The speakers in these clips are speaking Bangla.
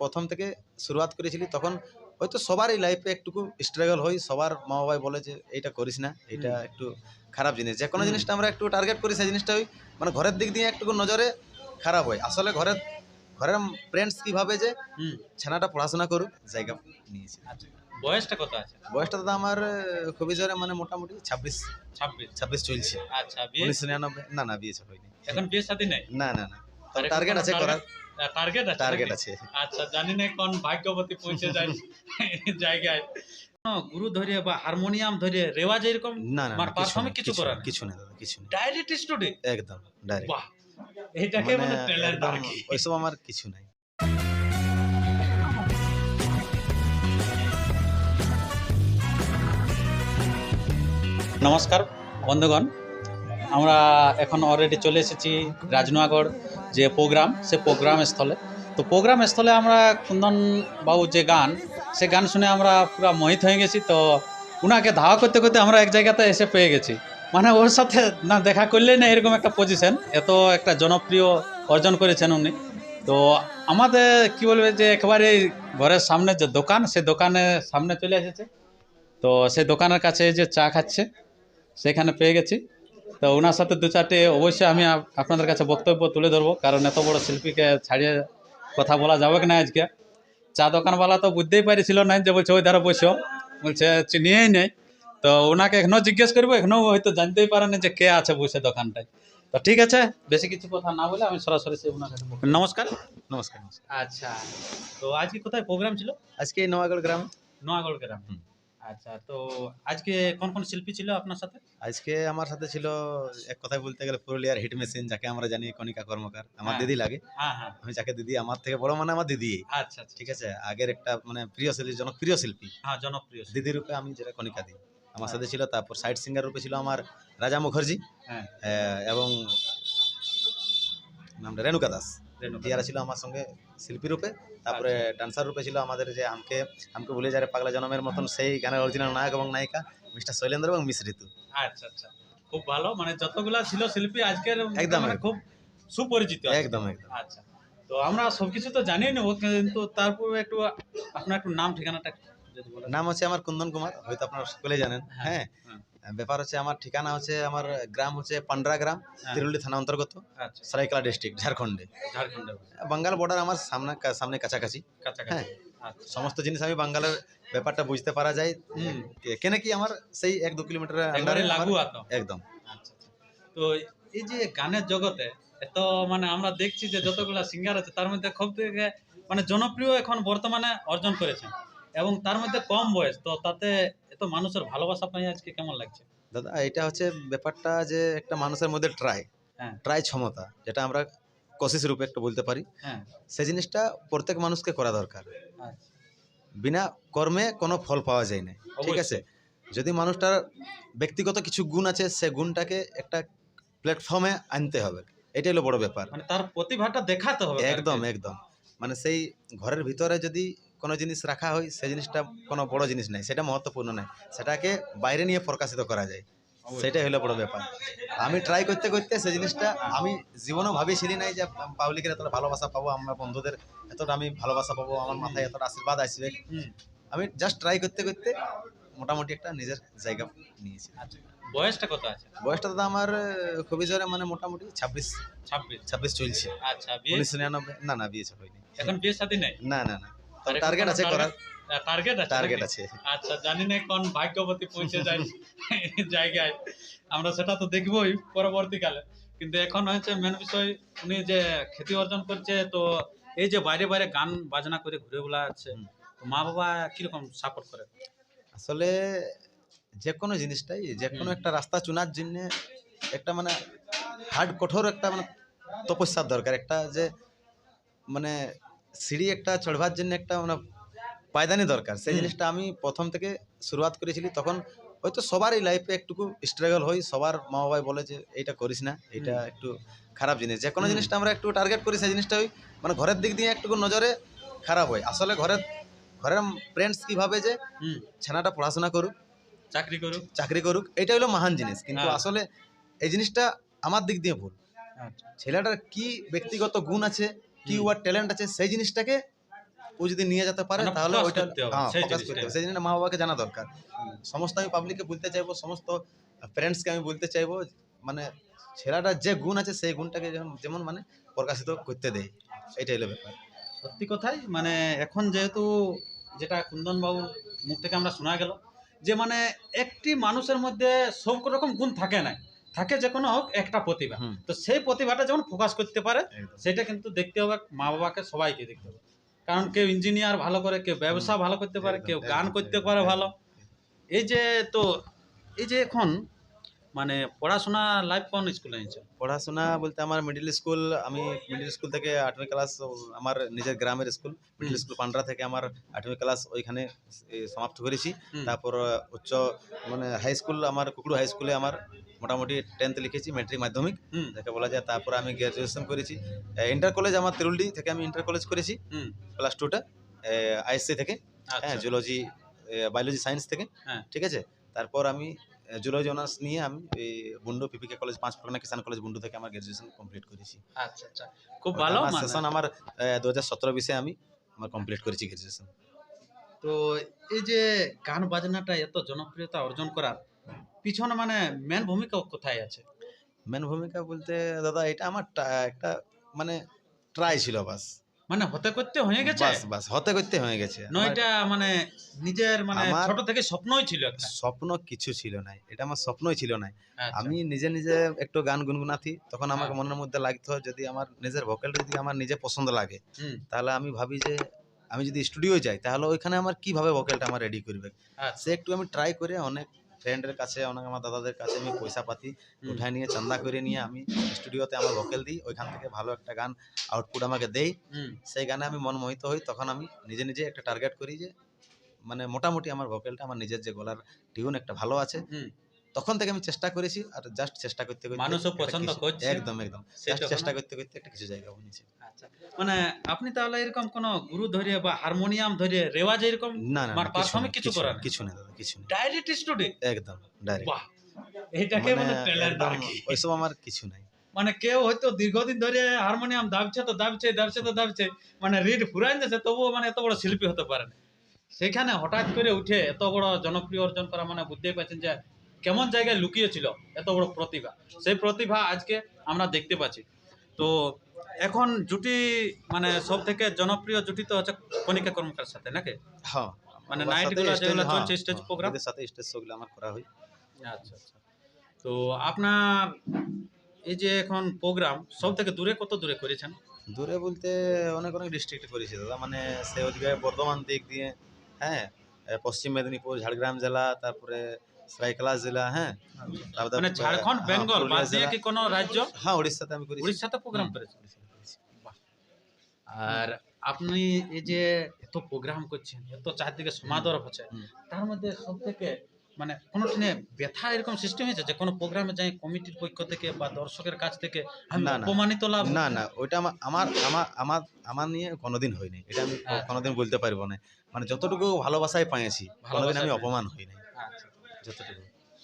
প্রথম থেকে শুরুয়াত করেছিলি তখন হয়তো সবারই লাইফে একটুকু স্ট্রাগল হয়। সবার মা বাবাই বলে যে এইটা করিস না এটা একটু খারাপ জিনিস। যে কোনো জিনিসটা আমরা একটু টার্গেট করি সেই জিনিসটা ওই মানে ঘরের দিক দিয়ে একটু নজরে খারাপ হয়। আসলে ঘরের ঘরের ফ্রেন্ডস কীভাবে যে ছেনাটা পড়াশোনা করুক জায়গা নিয়েছে। আচ্ছা বয়সটা কত আছে? বয়সটা দাদা আমার খুবই জোরে মানে মোটামুটি ছাব্বিশ। ছাব্বিশ। ছাব্বিশ চলছে। আচ্ছা উনিশশো নিরানব্বই না না বিয়ে হয়নি এখন বিয়ে নেই? না না না। টার্গেট আছে করার। টার্গেট আছে টার্গেট আছে। আচ্ছা জানি না কোন ভাগ্যবতী পৌঁছে যায় জায়গায়। গুরু ধরিয়ে বা হারমোনিয়াম ধরিয়ে রেওয়াজ এরকম না না না, কিছু করা নেই? কিছু না দাদা কিছু না। ডাইরেক্ট স্টুডেন্ট একদম ডাইরেক্ট বাহ এইটাকে মানে ট্যালেন্ট আর কি ওইসব আমার কিছু নাই। নমস্কার বন্ধুগণ। আমরা এখন অলরেডি চলে এসেছি রাজনগর। যে প্রোগ্রাম, সে প্রোগ্রাম স্থলে। তো প্রোগ্রাম স্থলে আমরা কুন্দন বাবু যে গান, সে গান শুনে আমরা পুরো মোহিত হয়ে গেছি। তো ওনাকে ধাওয়া করতে করতে আমরা এক জায়গাতে এসে পেয়ে গেছি। মানে ওর সাথে না দেখা করলেই না এরকম একটা পজিশন এত একটা জনপ্রিয় অর্জন করেছেন উনি। তো আমাদের কি বলবে যে একেবারে ঘরের সামনে যে দোকান, সে দোকানে সামনে চলে এসেছে। তো সেই দোকানের কাছে যে চা খাচ্ছে। সেখানে পেয়ে গেছি। তো ওনার সাথে দু চারটে অবশ্যই আমি আপনাদের কাছে বক্তব্য তুলে ধরবো কারণ এত বড় শিল্পীকে ছাড়িয়ে কথা বলা যাবে কি না আজকে? চা দোকানওয়ালা তো বুঝতেই পারিছিল না যে বলছে ওই ধারে বসো। বলছে চিনিয়েই নেই। তো ওনাকে এখনও জিজ্ঞেস করব এখনও হয়তো জানতেই পারেন যে কে আছে বসে দোকানটায়। তো ঠিক আছে বেশি কিছু কথা না বলে আমি সরাসরি সে ওনার কাছে। নমস্কার। নমস্কার আচ্ছা তো আজকে কোথায় প্রোগ্রাম ছিল? আজকে নোয়াগড় গ্রাম। নোয়াগড় গ্রাম। আচ্ছা তো আজকে কোন কোন শিল্পী ছিল আপনার সাথে? আজকে আমার সাথে ছিল এক কথায় বলতে গেলে পুরুলিয়ার হিট মেশিন যাকে আমরা জানি কণিকা কর্মকার। আমার হ্যাঁ। দিদি লাগে। হ্যাঁ হ্যাঁ। আমি যাকে দিদি আমার থেকে বড় মানে আমার দিদি। আচ্ছা আচ্ছা। ঠিক আছে? আগের একটা মানে প্রিয় শিল্পী জনপ্রিয় শিল্পী। হ্যাঁ জনপ্রিয়। দিদি রূপে আমি যেটা কণিকা দিই। আমার সাথে ছিল তারপর সাইড সিঙ্গার রূপে ছিল আমার রাজা মুখার্জি। হ্যাঁ এবং নামটা রেণুকা দাস। টিয়ারা ছিল আমার সঙ্গে শিল্পী রূপে তারপরে ডান্সার রূপে ছিল আমাদের যে আমকে আমকে ভুলে যারে পাগলা জনমের মতন সেই গানের অরিজিনাল নায়ক এবং নায়িকা মিস্টার শৈলেন্দ্র এবং মিস ঋতু। আচ্ছা আচ্ছা। খুব ভালো মানে যতগুলা ছিল শিল্পী আজকের একদম, মানে খুব সুপরিচিত একদম একদম। আচ্ছা। তো আমরা সবকিছু তো জানিয়ে নেব কিন্তু তারপর একটু আপনার একটু নাম ঠিকানাটা নাম হচ্ছে আমার কুন্দন কুমার হয়তো আপনারা সকলে জানেন। হ্যাঁ, হ্যাঁ। হ্যাঁ। ব্যাপার হচ্ছে আমার ঠিকানা হচ্ছে আমার গ্রাম হচ্ছে পান্ডরা গ্রাম হ্যাঁ। তিরুলি থানা অন্তর্গত আচ্ছা। সরাইকেলা ডিস্ট্রিক্ট ঝাড়খণ্ডে। বাঙ্গাল বর্ডার আমার সামনে সামনে কাছাকাছি। হ্যাঁ। আচ্ছা। সমস্ত জিনিস আমি বাঙ্গালের ব্যাপারটা বুঝতে পারা যায়। কে- কেন কি আমার সেই এক দু কিলোমিটার একদম। আচ্ছা। তো এই যে গানের জগতে এত মানে আমরা দেখছি যে যতগুলা সিঙ্গার আছে তার মধ্যে খুব থেকে মানে জনপ্রিয় এখন বর্তমানে অর্জন করেছেন। এবং তার মধ্যে কম বয়স তো তাতে এত মানুষের ভালোবাসা পাই আজকে কেমন লাগছে? দাদা এটা হচ্ছে ব্যাপারটা যে একটা মানুষের মধ্যে ট্রাই হ্যাঁ। ট্রাই ক্ষমতা যেটা আমরা কোশিস রূপে একটু বলতে পারি। হ্যাঁ। সেই জিনিসটা প্রত্যেক মানুষকে করা দরকার। আচ্ছা। বিনা কর্মে কোনো ফল পাওয়া যায় না ঠিক আছে? যদি মানুষটার ব্যক্তিগত কিছু গুণ আছে সে গুণটাকে একটা প্ল্যাটফর্মে আনতে হবে। এটাই হলো বড় ব্যাপার। মানে তার প্রতিভাটা দেখাতে হবে একদম একদম। মানে সেই ঘরের ভিতরে যদি কোনো জিনিস রাখা হয় সেই জিনিসটা কোনো বড় জিনিস নাই সেটা মহত্বপূর্ণ নয় সেটাকে বাইরে নিয়ে প্রকাশিত করা যায়। সেটাই হলো বড় ব্যাপার। আমি ট্রাই করতে করতে সেই জিনিসটা আমি জীবনেও ভাবিছিলি নাই যে পাবলিকের এতটা ভালোবাসা পাবো আমার বন্ধুদের এতটা আমি ভালোবাসা পাবো আমার মাথায় এতটা আশীর্বাদ আসবে। আমি জাস্ট ট্রাই করতে করতে মোটামুটি একটা নিজের জায়গা নিয়েছি। আচ্ছা বয়সটা কত আছে? বয়সটা দাদা আমার খুবই জোরে মানে মোটামুটি ছাব্বিশ ছাব্বিশ। ছাব্বিশ চলছে। আচ্ছা উনিশশো নিরানব্বই না না বিয়ে হয়নি এখন বিয়ে নেই? না না না। টার্গেট আছে করার। টার্গেট আছে টার্গেট আছে। আচ্ছা জানি না কোন ভাগ্যবতী পৌঁছে যায় জায়গায়। আমরা সেটা তো দেখবই পরবর্তীকালে। কিন্তু এখন হচ্ছে মেন বিষয় উনি যে খ্যাতি অর্জন করছে তো এই যে বাইরে বাইরে গান বাজনা করে ঘুরে হুম। তো মা বাবা কীরকম সাপোর্ট করে? আসলে যে কোনো জিনিসটাই যে কোনো একটা রাস্তা চুনার জন্য একটা মানে হার্ড কঠোর একটা মানে তপস্যার দরকার। একটা যে মানে সিঁড়ি একটা চড়বার জন্য একটা মানে পায়দানি দরকার। সেই জিনিসটা আমি প্রথম থেকে শুরুয়াত করেছিলি তখন হয়তো সবারই লাইফে একটুকু স্ট্রাগল হয়। সবার মা বাবাই বলে যে এইটা করিস না এটা একটু খারাপ জিনিস। যে কোনো জিনিসটা আমরা একটু টার্গেট করি সেই জিনিসটা ওই মানে ঘরের দিক দিয়ে একটুকু নজরে খারাপ হয়। আসলে ঘরের ঘরের ফ্রেন্ডস কীভাবে যে ছেনাটা পড়াশোনা করুক চাকরি করুক। চাকরি করুক এটা হলো মহান জিনিস। কিন্তু হ্যাঁ। আসলে এই জিনিসটা আমার দিক দিয়ে ভুল। আচ্ছা। ছেলেটার কি ব্যক্তিগত গুণ আছে কি। ট্যালেন্ট আছে সেই জিনিসটাকে ও যদি নিয়ে যেতে পারে মানে তাহলে ওইটা হ্যাঁ সেই ফোকাস করতে হবে। সেই জন্য মা বাবাকে জানা দরকার। সমস্ত আমি পাবলিককে বলতে চাইব সমস্ত প্যারেন্টসকে আমি বলতে চাইব মানে ছেলেটার যে গুণ আছে সেই গুণটাকে যেমন মানে প্রকাশিত করতে দেয়। এটাই হলো ব্যাপার। সত্যি কথাই মানে এখন যেহেতু যেটা কুন্দন বাবুর মুখ থেকে আমরা শোনা গেল যে মানে একটি মানুষের মধ্যে সব রকম গুণ থাকে না। থাকে যে কোনো হোক একটা প্রতিভা। তো সেই প্রতিভাটা যেমন ফোকাস করতে পারে সেটা কিন্তু দেখতে হবে মা বাবাকে সবাইকে দেখতে হবে। কারণ কেউ ইঞ্জিনিয়ার ভালো করে কেউ ব্যবসা ভালো করতে পারে কেউ গান করতে পারে ভালো। এই যে তো এই যে এখন মানে পড়াশোনা লাইফ কোন স্কুলে নিয়েছে পড়াশোনা বলতে আমার মিডিল স্কুল আমি মিডিল স্কুল থেকে আঠমি ক্লাস আমার নিজের গ্রামের স্কুল মিডিল স্কুল পান্ডরা থেকে আমার আঠমি ক্লাস ওইখানে সমাপ্ত করেছি। তারপর উচ্চ মানে হাই স্কুল আমার কুকুরু হাই স্কুলে আমার মোটামুটি টেন্থ লিখেছি মেট্রিক মাধ্যমিক। যাকে বলা যায় তারপর আমি গ্র্যাজুয়েশন করেছি। ইন্টার কলেজ আমার তিরুলডি থেকে আমি ইন্টার কলেজ করেছি। ক্লাস টুটা আইএসসি থেকে। হ্যাঁ জুলজি বায়োলজি সায়েন্স থেকে। হ্যাঁ। ঠিক আছে? তারপর আমি জুলজি অনার্স নিয়ে আমি এই বুন্ডু পিপিকে কলেজ পাঁচ প্রকানা কিষান কলেজ বুন্ডু থেকে আমার গ্র্যাজুয়েশন কমপ্লিট করেছি। আচ্ছা আচ্ছা। খুব ভালো মানে। সেশন আমার দু হাজার সতেরো বিশে আমি আমার কমপ্লিট করেছি গ্র্যাজুয়েশন তো এই যে গান বাজনাটা এত জনপ্রিয়তা অর্জন করার পিছনে মানে মেন ভূমিকা কোথায় আছে? মেন ভূমিকা বলতে দাদা এটা আমার একটা মানে ট্রাই ছিল বাস। মানে হতে করতে হয়ে গেছে? বাস বাস হতে করতে হয়ে গেছে। নয়টা মানে নিজের মানে ছোট থেকে স্বপ্নই ছিল স্বপ্ন কিছু ছিল না এটা আমার স্বপ্নই ছিল না আচ্ছা, আমি নিজে নিজে একটু গান গুনগুনাতি তখন আমাকে হ্যাঁ। মনের মধ্যে লাগতো যদি আমার নিজের ভোকালটা যদি আমার নিজে পছন্দ লাগে তাহলে আমি ভাবি যে আমি যদি স্টুডিও যাই তাহলে ওইখানে আমার কীভাবে ভোকালটা আমার রেডি করবে? আচ্ছা, সে একটু আমি ট্রাই করে অনেক ফ্রেন্ডের কাছে অনেক আমার দাদাদের কাছে আমি পয়সা পাতি উঠায় নিয়ে চান্দা করে নিয়ে আমি স্টুডিওতে আমার ভোকাল দিই ওইখান থেকে ভালো একটা গান আউটপুট আমাকে দেই সেই গানে আমি মন মোহিত হই তখন আমি নিজে নিজে একটা টার্গেট করি যে মানে মোটামুটি আমার ভোকালটা আমার নিজের যে গলার টিউন একটা ভালো আছে। তখন থেকে আমি চেষ্টা করেছি আর জাস্ট চেষ্টা করতে করতে মানুষও পছন্দ করছে। একদম একদম। চেষ্টা করতে করতে একটা কিছু জায়গা আচ্ছা মানে আপনি তাহলে এরকম কোন গুরু ধরে বা হারমোনিয়াম ধরে রেওয়াজ এরকম না না, মানে কিছু করা না? কিছু না দাদা কিছু না। ডাইরেক্ট স্টুডেন্ট একদম ডাইরেক্ট বাহ এটাকে মানে ট্যালেন্ট আর কি। ওইসব আমার কিছু নাই। মানে কেউ হয়তো দীর্ঘদিন ধরে হারমোনিয়াম দাবছে তো দাবছে দাবছে তো দাবছে মানে রিড ফুরাই যাচ্ছে তবুও মানে এত বড় শিল্পী হতে পারে না। সেখানে হঠাৎ করে উঠে এত বড় জনপ্রিয় অর্জন করা মানে বুঝতেই পারছেন যে কেমন জায়গায় লুকিয়ে ছিল এত বড় প্রতিভা। সেই প্রতিভা আজকে আমরা দেখতে পাচ্ছি। তো এখন জুটি মানে সব থেকে জনপ্রিয় জুটি তো হচ্ছে কণিকা কর্মকার সাথে নাকি? হ্যাঁ মানে ওর night সাথে গুলো stage- যেগুলো হ্যাঁ, চলছে, stage হ্যাঁ, program? ওদের সাথে স্টেজ শোগুলো আমার করা হয়। আচ্ছা আচ্ছা। তো আপনার এই যে এখন প্রোগ্রাম সব থেকে দূরে কত দূরে করেছেন? দূরে বলতে অনেক অনেক ডিস্ট্রিক্টে করেছি দাদা। মানে সে ওদিকে বর্ধমান দিক দিয়ে হ্যাঁ পশ্চিম মেদিনীপুর ঝাড়গ্রাম জেলা তারপরে সরাইকেলা জেলা হ্যাঁ। মানে ঝাড়খণ্ড হ্যাঁ, বেঙ্গল বাদ দিয়ে কি কোনো রাজ্য? হ্যাঁ উড়িষ্যাতে আমি করেছি। উড়িষ্যাতে প্রোগ্রাম হুম। করেছেন? আর আপনি এই যে এত প্রোগ্রাম করছেন এত চারদিকে সমাদর হচ্ছে তার মধ্যে সব থেকে মানে কোনো দিনে ব্যথা এরকম সিস্টেম হয়েছে যে কোনো প্রোগ্রামে যাই কমিটির পক্ষ থেকে বা দর্শকের কাছ থেকে আমি। অপমানিত লাভ না না ওইটা আমার আমার আমার আমার নিয়ে কোনোদিন হয়নি। এটা আমি হ্যাঁ। কোনোদিন বলতে পারব না। মানে যতটুকু ভালোবাসায় পেয়েছি কোনোদিন আমি অপমান হই নাই। যতটুকু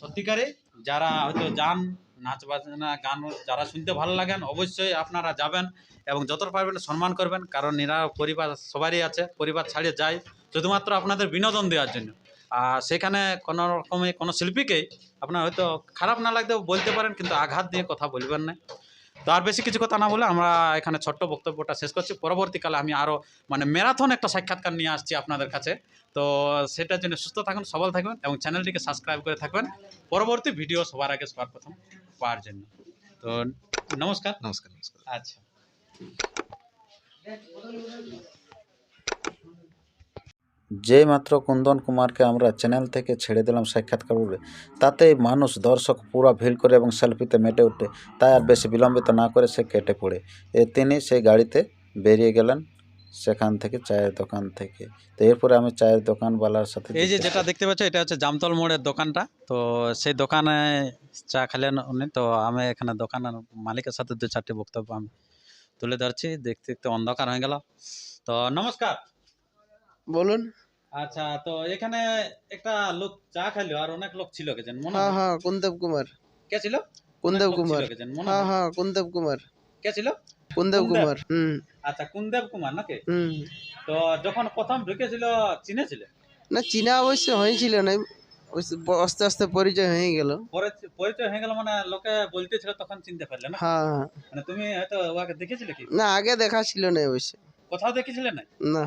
সত্যিকারে যারা হয়তো যান, নাচ বাজনা, গান যারা শুনতে ভালো লাগেন, অবশ্যই আপনারা যাবেন এবং যতটা পারবেন সম্মান করবেন, কারণ এরা পরিবার, সবারই আছে, পরিবার ছাড়িয়ে যায়, শুধুমাত্র আপনাদের বিনোদন দেওয়ার জন্য। আর সেখানে কোনো রকমে কোনো শিল্পীকেই আপনার হয়তো খারাপ না লাগতেও বলতে পারেন, কিন্তু আঘাত দিয়ে কথা বলবেন না। তো আর বেশি কিছু কথা না বলে আমরা এখানে ছোট্ট বক্তব্যটা শেষ করছি। পরবর্তীকালে আমি আরও মানে ম্যারাথন একটা সাক্ষাৎকার নিয়ে আসছি আপনাদের কাছে। তো সেটার জন্য সুস্থ থাকুন সবল থাকবেন এবং চ্যানেলটিকে সাবস্ক্রাইব করে থাকবেন। পরবর্তী ভিডিও সবার আগে সবার প্রথম পাওয়ার জন্য। তো নমস্কার। নমস্কার নমস্কার। আচ্ছা। যেই মাত্র কুন্দন কুমারকে আমরা চ্যানেল থেকে ছেড়ে দিলাম সাক্ষাৎকার বলে তাতেই মানুষ দর্শক পুরো ভিড় করে এবং সেলফিতে মেটে উঠে তাই আর বেশি বিলম্বিত না করে সে কেটে পড়ে। এ তিনি সেই গাড়িতে বেরিয়ে গেলেন সেখান থেকে চায়ের দোকান থেকে। তো এরপরে আমি চায়ের দোকানওয়ালার সাথে এই যে যেটা দেখতে পাচ্ছ এটা হচ্ছে জামতল মোড়ের দোকানটা। তো সেই দোকানে চা খেলেন উনি। তো আমি এখানে দোকানের মালিকের সাথে দু চারটি বক্তব্য আমি তুলে ধরছি। দেখতে দেখতে অন্ধকার হয়ে গেল। তো নমস্কার। বলুন। আচ্ছা তো এখানে একটা লোক চা খাইলো আর অনেক লোক ছিল কে যেন মনে হ্যাঁ হ্যাঁ? কুলদেব কুমার। কে ছিল? ছিল কুমার। মনে হ্যাঁ হয়? কুলদেব কুমার। কে ছিল? কুলদেব? কুমার হুম। আচ্ছা কুনদেব কুমার নাকি? হুম। তো যখন প্রথম ঢুকেছিল চিনেছিলে না চীনা অবশ্য হয়েছিল না আস্তে আস্তে পরিচয় হয়ে গেল। পরে পরিচয় হয়ে গেল মানে লোকে বলতেছিল তখন চিনতে পারলে না? হ্যাঁ হ্যাঁ। মানে তুমি হয়তো ওকে দেখেছিলে কি? না আগে দেখা ছিল না অবশ্য। কোথাও দেখেছিলে না না।